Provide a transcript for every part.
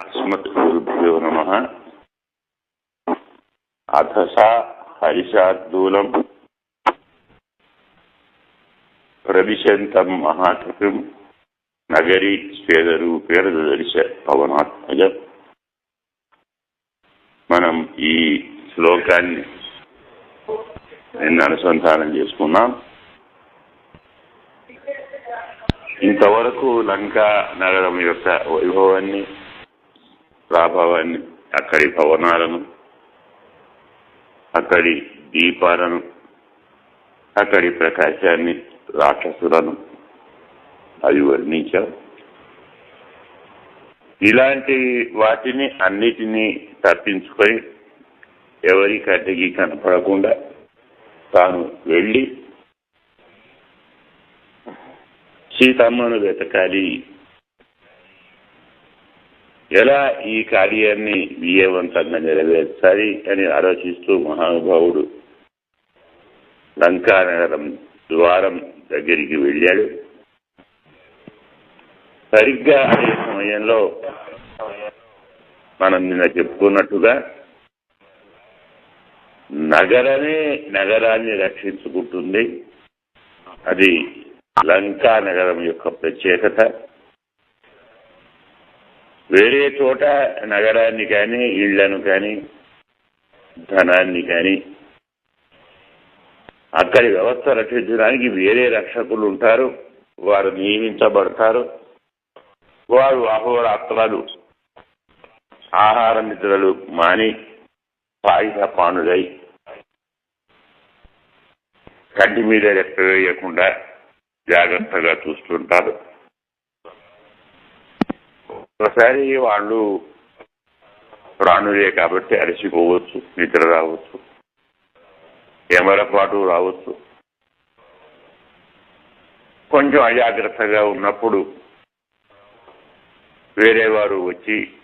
అస్మద్భ్యో నమ అథ సా హరిషాద్దూలం ప్రవిశంతం మహాకృం నగరీ స్వేదరూపేణ దర్శ పవనాత్మజ మనం ఈ శ్లోకాన్ని నిన్న అనుసంధానం చేసుకున్నాం. ఇంతవరకు లంకా నగరం యొక్క వైభవాన్ని ప్రాభావాన్ని అక్కడి భవనాలను అక్కడి దీపాలను అక్కడి ప్రకాశాన్ని రాక్షసులను అవి వర్ణించారు ఇలాంటి వాటిని అన్నిటినీ తప్పించుకొని ఎవరి కట్టకి కనపడకుండా తాను వెళ్ళి సీతమ్మను వెతకాలి. ఎలా ఈ కార్యాన్ని విజయవంతంగా నెరవేర్చాలి అని ఆలోచిస్తూ మహానుభావుడు లంకానగరం ద్వారం దగ్గరికి వెళ్ళాడు. సరిగ్గా అదే సమయంలో మనం నిన్న చెప్పుకున్నట్టుగా నగరమే నగరాన్ని రక్షించుకుంటుంది. అది లంకా నగరం యొక్క ప్రత్యేకత. వేరే చోట నగరాన్ని కానీ ఇళ్ళను కానీ ధనాన్ని కానీ అక్కడి వ్యవస్థ రక్షించడానికి వేరే రక్షకులు ఉంటారు వారు నియమించబడతారు వారు అహోరాత్రాలు ఆహార నిద్రలు మాని సాయుధ పానులై కంటి మీద రెక్క వేయకుండా జాగ్రత్తగా చూస్తుంటారు. ఒకసారి వాళ్ళు ప్రాణులే కాబట్టి అలసిపోవచ్చు నిద్ర రావచ్చు ఎమరపాటు రావచ్చు. కొంచెం అజాగ్రత్తగా ఉన్నప్పుడు వేరే వారు వచ్చి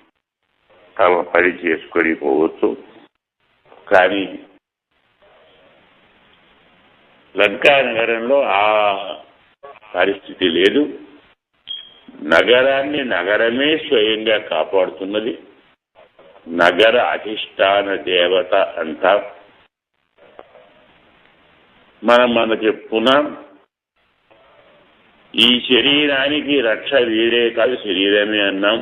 తమ పని చేసుకొని పోవచ్చు. కానీ లంకా నగరంలో ఆ పరిస్థితి లేదు. నగరాన్ని నగరమే స్వయంగా కాపాడుతున్నది. నగర అధిష్టాన దేవత అంతా మనం మన చెప్పుకున్నాం ఈ శరీరానికి రక్ష వీరే కాదు శరీరమే అన్నాం.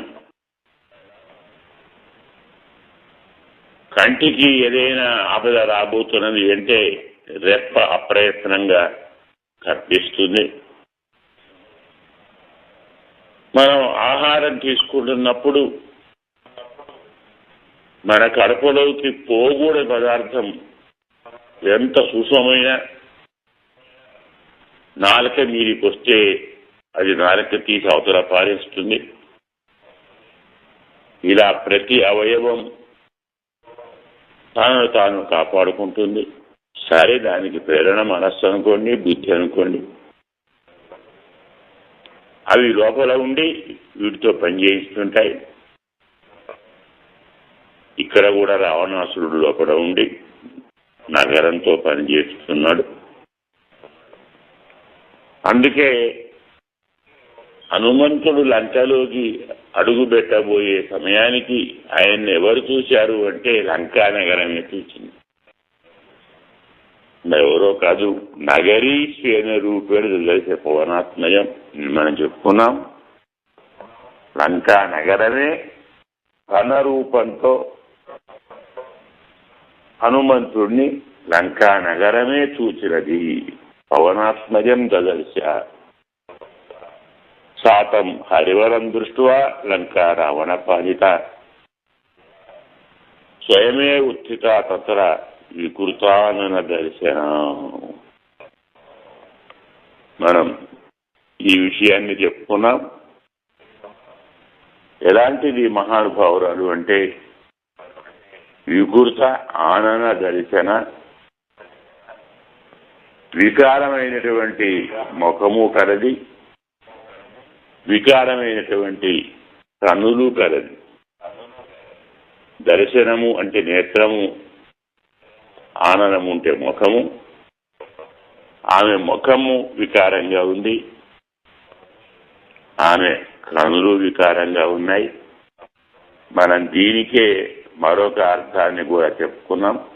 కంటికి ఏదైనా ఆపద రాబోతున్నది అంటే రెప్ప అప్రయత్నంగా కనిపిస్తుంది మనం ఆహారం తీసుకుంటున్నప్పుడు మన కడుపులోకి పోగూడే పదార్థం ఎంత సుసమైన నాలుక మీరికి వస్తే అది నాలుక తీసి అవతల పారేస్తుంది. ఇలా ప్రతి అవయవం తాను తాను కాపాడుకుంటుంది. సరే దానికి ప్రేరణ మనస్సు అనుకోండి బుద్ధి అనుకోండి. అవి లోపల ఉండి వీటితో పనిచేయిస్తుంటాయి ఇక్కడ కూడా రావణాసురుడు లోపల ఉండి నగరంతో పనిచేస్తున్నాడు అందుకే హనుమంతుడు లంకలోకి అడుగు పెట్టబోయే సమయానికి ఆయన్ని ఎవరు చూశారు అంటే లంకా నగరమే చూసింది. ఎవరో కాదు నగరీ శ్రేణ రూపేడు తెలిసే పవనాత్మయం మనం చెప్పుకున్నాం. లంకా నగరమే తన రూపంతో హనుమంతుడిని లంకా నగరమే చూచినది. పవనాత్మజం దదర్శ. సాతం హరివరం దృష్ట్యా లంకా రావణ పాలిత. స్వయమే ఉత్థిత తత్ర వికృతానన దర్శన. మనం ఈ విషయాన్ని చెప్పుకున్నాం. ఎలాంటిది మహానుభావురాలు అంటే వికృత ఆనన దర్శన వికారమైనటువంటి ముఖము కలది వికారమైనటువంటి కనులు కలది. దర్శనము అంటే నేత్రము ఆనందం ఉంటే ముఖము ఆమె ముఖము వికారంగా ఉంది. ఆమె కనులు వికారంగా ఉన్నాయి. మనం దీనికే మరొక అర్థాన్ని కూడా చెప్పుకున్నాం.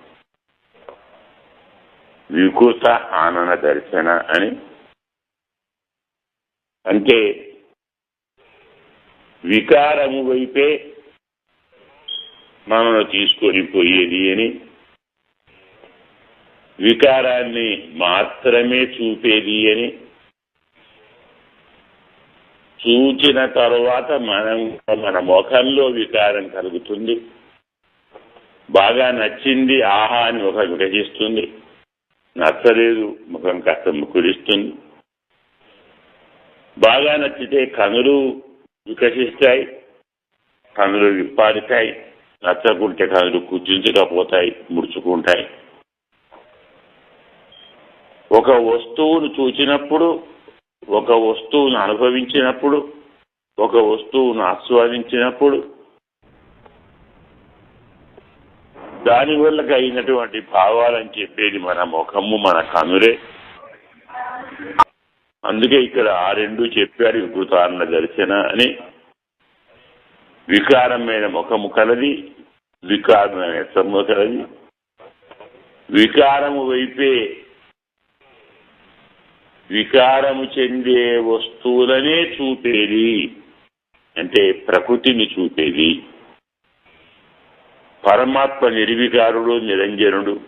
వికృత ఆనన దర్శన అని. అంటే వికారము వైపే మనను తీసుకొని పోయేది అని. వికారాన్ని మాత్రమే చూపేది అని. చూచిన తరువాత మనం మన ముఖంలో వికారం కలుగుతుంది. బాగా నచ్చింది ఆహా అని ముఖం వికసిస్తుంది నచ్చలేదు ముఖం కాస్త ముకురిస్తుంది. బాగా నచ్చితే కనులు వికసిస్తాయి కనులు విప్పారుతాయి. నచ్చకుంటే కనులు కుచించకపోతాయి ముడుచుకుంటాయి. ఒక వస్తువును చూచినప్పుడు ఒక వస్తువును అనుభవించినప్పుడు ఒక వస్తువును ఆస్వాదించినప్పుడు దానివల్ల కలిగినటువంటి భావాలని చెప్పేది మన ముఖము మన కనురే అందుకే ఇక్కడ ఆ రెండు చెప్పారు వికృతారణ దర్శన అని. వికారమైన ముఖము కలది వికారమైన సమ్మ కలది. వికారము వైపే వికారము చెందే వస్తువులనే చూపేది. అంటే ప్రకృతిని చూపేది. పరమాత్మ నిర్వికారుడు నిరంజనుడు.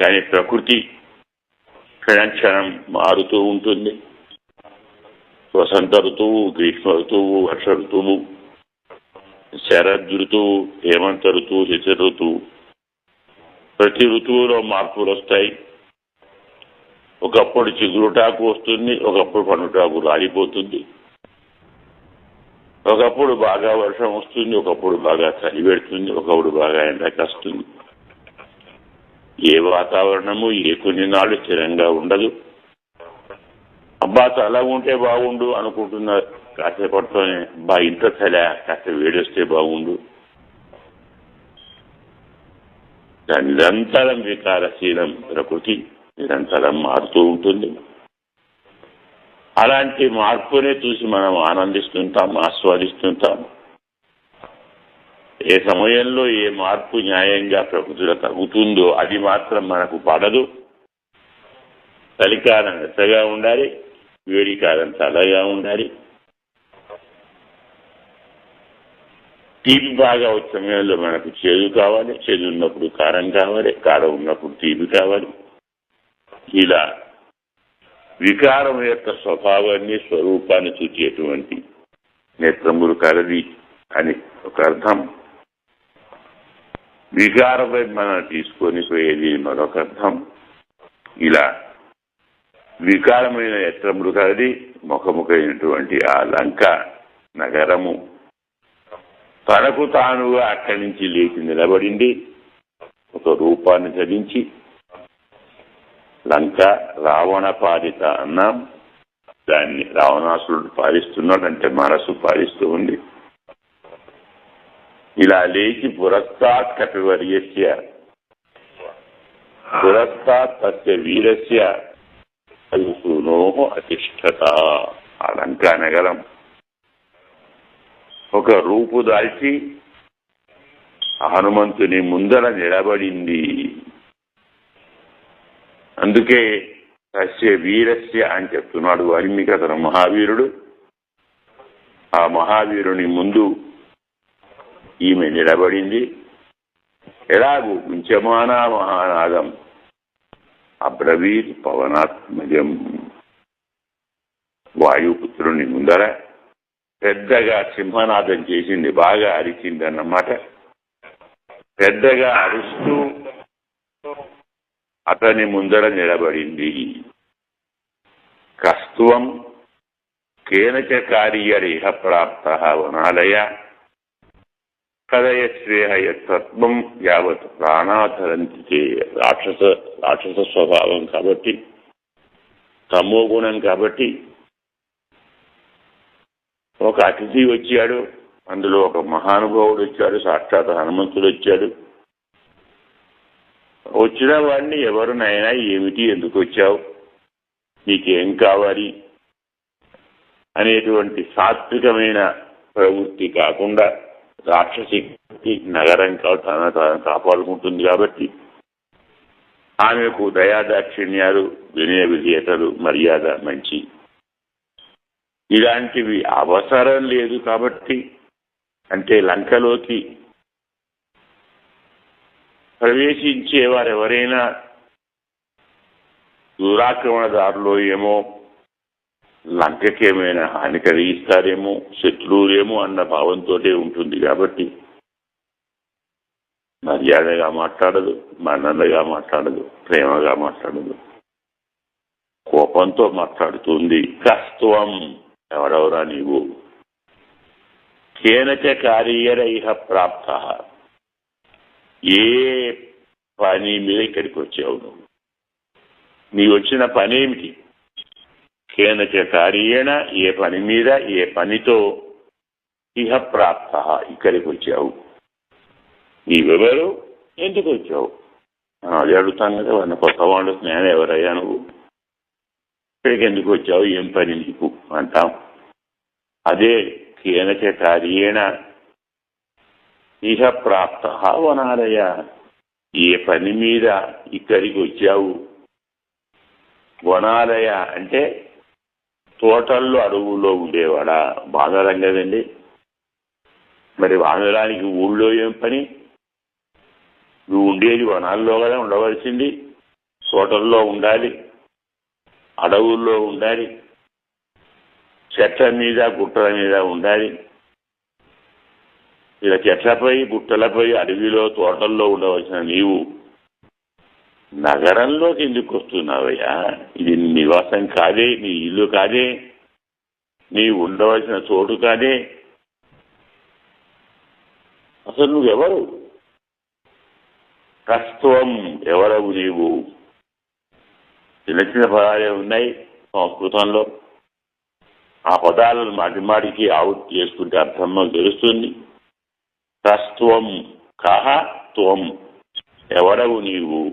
కానీ ప్రకృతి క్షణక్షణం మారుతూ ఉంటుంది. వసంత ఋతువు గ్రీష్మ ఋతువు వర్ష ఋతువు శరద్ ఋతువు హేమంత ఋతువు శశ ఋతువు. ప్రతి ఋతువులో మార్పులు వస్తాయి. ఒకప్పుడు చిగురుటాకు వస్తుంది ఒకప్పుడు పండుటాకు రాలిపోతుంది. ఒకప్పుడు బాగా వర్షం వస్తుంది ఒకప్పుడు బాగా చలి పెడుతుంది ఒకప్పుడు బాగా ఎండకస్తుంది ఏ వాతావరణము ఏ కొన్ని నాళ్ళు స్థిరంగా ఉండదు. అబ్బా చలా ఉంటే బాగుండు అనుకుంటున్నారు కాసేపట్లోనే అబ్బా ఇంత చలి కాస్త వేడొస్తే బాగుండు. నిరంతరం వికారశీలం ప్రకృతి. నిరంతరం మారుతూ ఉంటుంది. అలాంటి మార్పునే చూసి మనం ఆనందిస్తుంటాం ఆస్వాదిస్తుంటాం. ఏ సమయంలో ఏ మార్పు న్యాయంగా ప్రకృతిలో తగ్గుతుందో అది మాత్రం మనకు పడదు. చలికాలం వెచ్చగా ఉండాలి వేడికాలం చల్లగా ఉండాలి. తీపి బాగా వచ్చే సమయంలో మనకు చేదు కావాలి చేదు ఉన్నప్పుడు కారం కావాలి కారం ఉన్నప్పుడు తీపి కావాలి. ఇలా. వికారం యొక్క స్వభావాన్ని స్వరూపాన్ని చూచేటువంటి నేత్రములు కలది అని ఒక అర్థం. వికారమై మనం తీసుకొని పోయేది మరొక అర్థం. ఇలా వికారమైన నేత్రములు కలది ముఖముఖైనటువంటి ఆ లంక నగరము. తనకు తానుగా అక్కడి నుంచి లేచి నిలబడింది. ఒక రూపాన్ని ధరించి లంక రావణ పాలిత అన్నాం. దాన్ని రావణాసురుడు పాలిస్తున్నాడు అంటే మనసు పాలిస్తూ ఉంది. ఇలా లేచి పురస్తాత్ కపివర్యస్య పురస్తాత్ తస్య వీరస్య కలుసునో అతిష్టత. ఆ నగరం ఒక రూపు దాల్చి హనుమంతుని ముందర నిలబడింది. అందుకే సస్య వీరస్య అని చెప్తున్నాడు వాల్మీకి అతను మహావీరుడు. ఆ మహావీరుని ముందు ఈమె నిలబడింది. ఎలాగూ ఉంచమానా మహానాదం. అబ్రవీత్ పవనాత్మజం. వాయుపుత్రుని ముందర పెద్దగా సింహనాదం చేసింది బాగా అరిచింది అన్నమాట పెద్దగా అరుస్తూ అతని ముందర నిలబడింది. కస్తువం కేనచ కార్యరేహ ప్రాప్త వనాలయ కదయశ్రేహయత్వం యావత్ ప్రాణాధరంతి రాక్షస రాక్షస స్వభావం కాబట్టి తమో గుణం కాబట్టి ఒక అతిథి వచ్చాడు అందులో ఒక మహానుభావుడు వచ్చాడు సాక్షాత్ హనుమంతుడు వచ్చాడు. వచ్చిన వాడిని ఎవరినైనా ఏమిటి ఎందుకు వచ్చావు? నీకేం కావాలి? అనేటువంటి సాత్వికమైన ప్రవృత్తి కాకుండా రాక్షసి నగరం తన తాను కాపాడుకుంటుంది కాబట్టి ఆమెకు దయాదాక్షిణ్యాలు వినయ విధేయతలు మర్యాద మంచి. ఇలాంటివి అవసరం లేదు కాబట్టి అంటే లంకలోకి ప్రవేశించే వారు ఎవరైనా దురాక్రమణదారులో ఏమో లంకకేమైనా హాని కలిగిస్తారేమో శత్రువులేమో అన్న భావంతో ఉంటుంది కాబట్టి మర్యాదగా మాట్లాడదు మన్ననగా మాట్లాడదు ప్రేమగా మాట్లాడదు. కోపంతో మాట్లాడుతుంది కస్త్వం ఎవరెవరా నీవు? కేనచ కార్యర ఇహ ప్రాప్త. ఏ పని మీద ఇక్కడికి వచ్చావు నువ్వు? నీ వచ్చిన పని ఏమిటి? కేనచ కార్యేణ ఏ పని మీద ఏ పనితో ఇహ ప్రాప్త ఇక్కడికి వచ్చావు? నీవెవరు? ఎందుకు వచ్చావు? మనం అది అడుగుతాం కదా వాళ్ళ కొత్త వాళ్ళు నేను ఎవరయ్యా నువ్వు? ఇక్కడికి ఎందుకు వచ్చావు? ఏం పని నీకు? అంటాం. అదే కేనచ కార్యేణ ఇహ ప్రాప్త వనాలయ ఏ పని మీద ఇక్కడికి వచ్చావు? వనాలయ అంటే తోటల్లో అడవుల్లో ఉండేవాడా? వానరం కదండి. మరి వానరానికి ఊళ్ళో ఏం పని? నువ్వు ఉండేది వనాల్లో కదా ఉండవలసింది. తోటల్లో ఉండాలి. అడవుల్లో ఉండాలి. చెట్ల మీద గుట్టల మీద ఉండాలి. ఇలా చెట్లపై గుట్టలపై అడవిలో తోటల్లో ఉండవలసిన నీవు నగరంలోకి ఎందుకు వస్తున్నావయ్యా? ఇది నివాసం కాదే నీ ఇల్లు కాదే నీ ఉండవలసిన చోటు కాదే. అసలు నువ్వెవరు? కస్త్వం ఎవరవు నీవు? చిన్న చిన్న పదాలే ఉన్నాయి సంస్కృతంలో. ఆ పదాలను మాటి మాటికి అవుట్ చేసుకుంటే అర్థం తెలుస్తుంది. తస్త్వం కహ త్వం. ఎవరవు నీవు?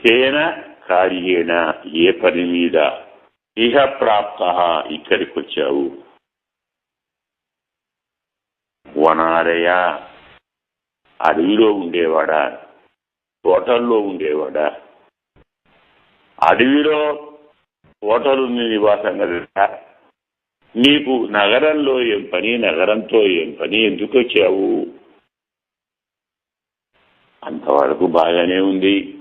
కేన కార్యేణ ఏ పని మీద? ఇహ ప్రాప్త ఇక్కడికి వచ్చావు వనారయ అడవిలో ఉండేవాడా? తోటల్లో ఉండేవాడా? అడవిలో తోటలు నివాసంగా నివాసం నీకు నగరంలో ఏం పని నగరంతో ఏం పని ఎందుకు వచ్చావు? అంతవరకు బాగానే ఉంది.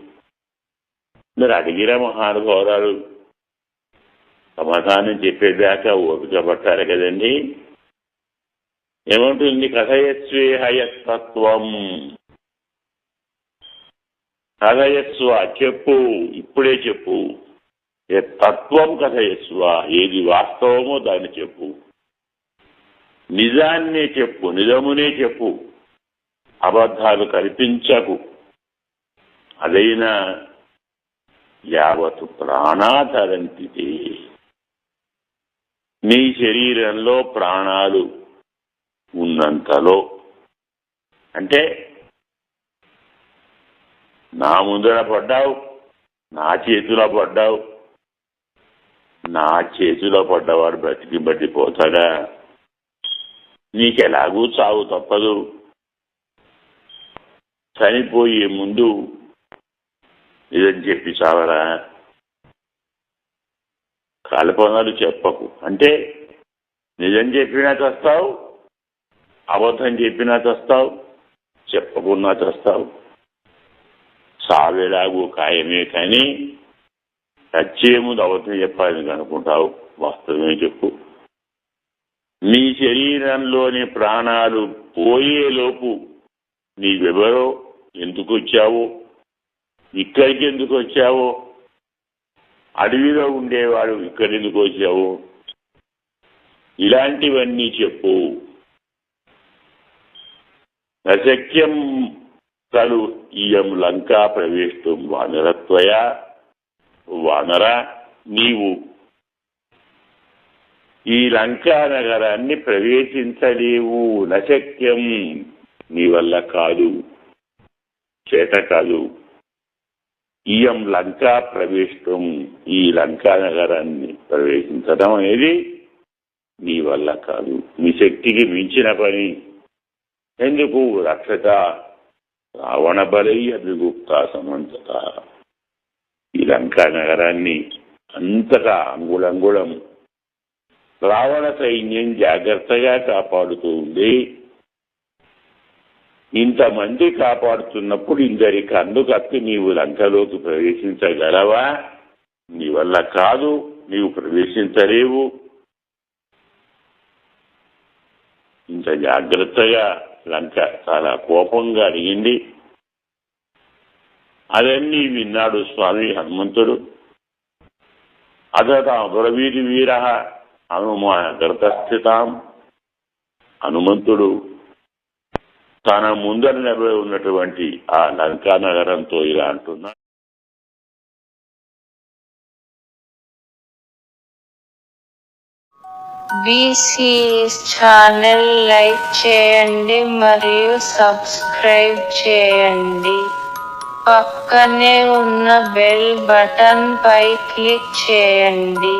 మీరు అడిగిరా మహానుభావురాలు సమాధానం చెప్పేదాకా ఓపిక పట్టారు కదండి. ఏమంటుంది? కథయస్వే హయస్తత్వం కథయస్వ చెప్పు ఇప్పుడే చెప్పు. ఏ తత్వం కథయస్వ ఏది వాస్తవమో దాన్ని చెప్పు. నిజాన్నే చెప్పు నిజమునే చెప్పు. అబద్ధాలు కల్పించకు అదైనా యావత్ ప్రాణాధరంతితే నీ శరీరంలో ప్రాణాలు ఉన్నంతలో. అంటే నా ముందర పడ్డావు నా చేతిలో పడ్డావు నా చేతిలో పడ్డవాడు బ్రతికి బట్టిపోతాడా నీకెలాగూ చావు తప్పదు. చనిపోయే ముందు నిజం చెప్పి చావరా? కాలపనాలు చెప్పకు. అంటే నిజం చెప్పినా చస్తావు అబద్ధం చెప్పినా చస్తావు చెప్పకున్నా చస్తావు. సావేలాగు ఖాయమే కానీ సత్యముందు ముందు అబద్ధం చెప్పాలని అనుకుంటావు. వాస్తవమే చెప్పు. నీ శరీరంలోని ప్రాణాలు పోయేలోపు నీవెవరో ఎందుకు వచ్చావో ఇక్కడికి ఎందుకు వచ్చావో అడవిలో ఉండేవాడు ఇక్కడ ఎందుకు వచ్చావు ఇలాంటివన్నీ చెప్పు. అశక్యం కలు ఇయం లంకా ప్రవేశం వానరత్వయ? వానర నీవు. ఈ లంకా నగరాన్ని ప్రవేశించలేవు నశక్యం నీ వల్ల కాదు చేత కాదు. ఇయం లంకా ప్రవేశం ఈ లంకా నగరాన్ని ప్రవేశించడం అనేది నీ వల్ల కాదు. మీ శక్తికి మించిన పని. ఎందుకు? రక్షత రావణ బలయ్య విగుప్త సమంతత ఈ లంకా నగరాన్ని అంతటా అంగుళంగుళం రావణ సైన్యం జాగ్రత్తగా కాపాడుతూ ఉంది ఇంతమంది కాపాడుతున్నప్పుడు ఇందరికి అందుకత్తి నీవు లంకలోకి ప్రవేశించగలవా? నీ వల్ల కాదు నీవు ప్రవేశించలేవు. ఇంత జాగ్రత్తగా లంక చాలా కోపంగా అడిగింది. అదన్నీ విన్నాడు స్వామి హనుమంతుడు. అదత అమరవీరి వీర హనుమాన గర్తస్థితాం హనుమంతుడు తన ముందర నిలబడి ఉన్నటువంటి ఆ లంకా నగరంతో ఇలా అంటున్నా బీసీఎస్ ఛానల్ లైక్ చేయండి మరియు సబ్స్క్రైబ్ చేయండి. పక్కనే ఉన్న బెల్ బటన్ పై క్లిక్ చేయండి.